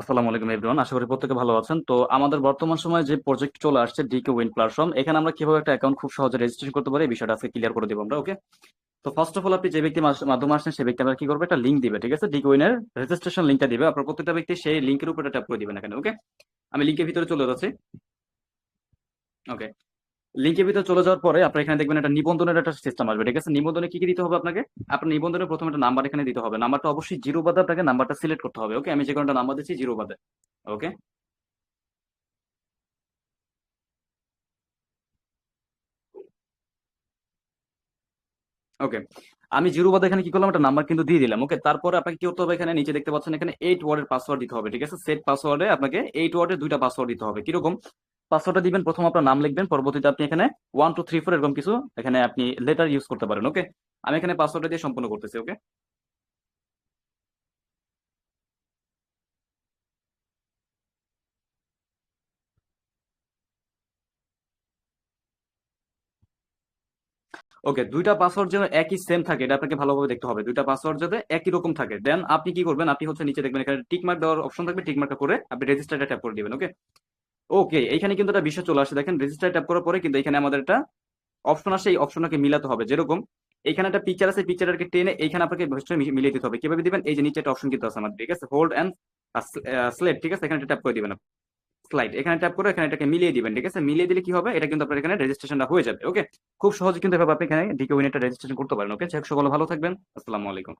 আসসালামু আলাইকুম এভরিওয়ান আশা করি প্রত্যেকে ভালো আছেন। তো আমাদের বর্তমান সময়ে যে প্রজেক্ট চলে আসছে ডিকে উইন প্ল্যাটফর্ম এখানে আমরা কীভাবে একটা অ্যাকাউন্ট খুব সহজে রেজিস্ট্রেশন করতে পারি এই বিষয়টা আজকে ক্লিয়ার করে দেবো আমরা ওকে তো ফার্স্ট অফ অল আপনি যে ব্যক্তি মাধ্যমে আসছেন সেই ব্যক্তি আমরা কি করবে? একটা লিঙ্ক দিবে, ঠিক আছে? ডিকে উইনের রেজিস্ট্রেশন লিঙ্কটা দিবে। আপনার প্রত্যেকটা ব্যক্তি সেই লিঙ্কের উপরে ট্যাপ করে দিবেন এখানে ওকে আমি লিঙ্কের ভিতরে চলে যাচ্ছি। ওকে লিঙ্কের ভিতরে চলে যাওয়ার পরে আপনার এখানে দেখবেন একটা নিবন্ধনের একটা সিস্টেম আসবে, ঠিক আছে? নিবন্ধনে কি কি দিতে হবে আপনাকে? আপনার নিবন্ধনে প্রথমে একটা নাম্বার এখানে দিতে হবে। নাম্বারটা অবশ্যই জিরো বাদে আপনাকে নাম্বারটা সিলেক্ট করতে হবে ওকে আমি যে কোনো নাম্বার দিচ্ছি জিরো বাদে ওকে ওকে আমি জিরো বাদে এখানে কি করলাম? একটা নাম্বার কিন্তু দিয়ে দিলাম ওকে তারপরে আপনাকে কি করতে হবে এখানে? নিচে দেখতে পাচ্ছেন এখানে এইট ওয়ার্ডের পাসওয়ার্ড দিতে হবে, ঠিক আছে? সেট পাসওয়ার্ডে আপনাকে এইট ওয়ার্ডের দুইটা পাসওয়ার্ড দিতে হবে। কীরকম? পাসওয়ার্ডটা দিবেন, প্রথম আপনার নাম লিখবেন, পরবর্তীতে আপনি এখানে ওয়ান টু থ্রি ফোর এরকম কিছু এখানে আপনি লেটার ইউজ করতে পারেন ওকে আমি এখানে পাসওয়ার্ডটা দিয়ে সম্পূর্ণ করতেছি ওকে ওকে দুইটা পাসওয়ার্ড যেন একই সেম থাকে, এটা আপনাকে ভালোভাবে দেখতে হবে। দুইটা পাসওয়ার্ড যাতে একই রকম থাকে। দেন আপনি কি করবেন? আপনি হচ্ছে নিচে দেখবেন, এখানে টিক মার্ক দেওয়ার অপশন থাকবে টিক মার্ক করে আপনি রেজিস্টারটা ট্যাপ করে দিবেন ওকে ওকে এখানে কিন্তু একটা বিষয় চলে আসে। দেখেন রেজিস্টার ট্যাপ করার পরে কিন্তু এখানে আমাদের একটা অপশন আসে, এই অপশনটাকে মিলাতে হবে। যেরকম এখানে একটা পিকচার আছে পিকচারটাকে টেনে এখানে আপনাকে মিলিয়ে দিতে হবে। কীভাবে দিবেন? এই যে নিচে একটা অপশন কিন্তু আছে আমাদের, ঠিক আছে? হোল্ড অ্যান্ড স্লেট ঠিক আছে? এখানে ট্যাপ করে দিবেন স্লাইড এখানে ট্যাপ করে এখানে এটাকে মিলিয়ে দিবেন, ঠিক আছে? মিলিয়ে দিলে কি হবে? এটা কিন্তু আপনার এখানে রেজিস্ট্রেশনটা হয়ে যাবে ওকে খুব সহজে কিন্তু এভাবে আপনি এখানে ডিকে রেজিস্ট্রেশন করতে পারেন ওকে সকলে ভালো থাকবেন। আসসালামু আলাইকুম।